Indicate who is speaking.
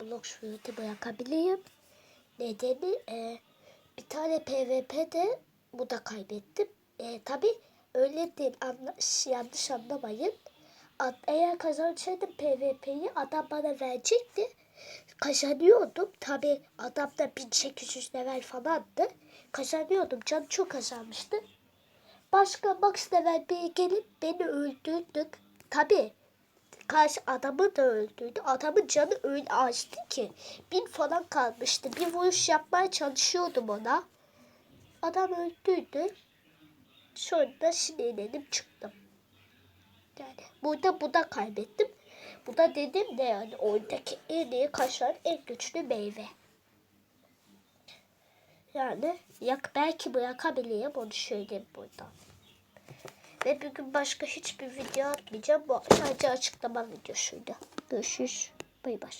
Speaker 1: blok şurada bırakabileyim. Nedeni e, bir tane PvP de bu da kaybettim. E, Tabi öyle değil anla, yanlış anlamayın. Ad- Eğer kazansaydım PvP'yi adam bana verecekti. Kazanıyordum. Tabi adam da 1800 level falandı. Kazanıyordum. Canı çok azalmıştı. Başka Max level biri gelip beni öldürdük. Tabi karşı adamı da öldürdü. Adamın canı öyle açtı ki. Bin falan kalmıştı. Bir vuruş yapmaya çalışıyordum ona. Adam öldürdü. Sonra sinirlenip çıktım. Yani burada bu da kaybettim. Bu da dedim de yani oyundaki en iyi kaşar en güçlü meyve. Yani yak belki bırakabilirim onu söyleyeyim buradan. Ve bugün başka hiçbir video atmayacağım. Bu sadece açıklama videosuydu. Görüşürüz. Bay bay.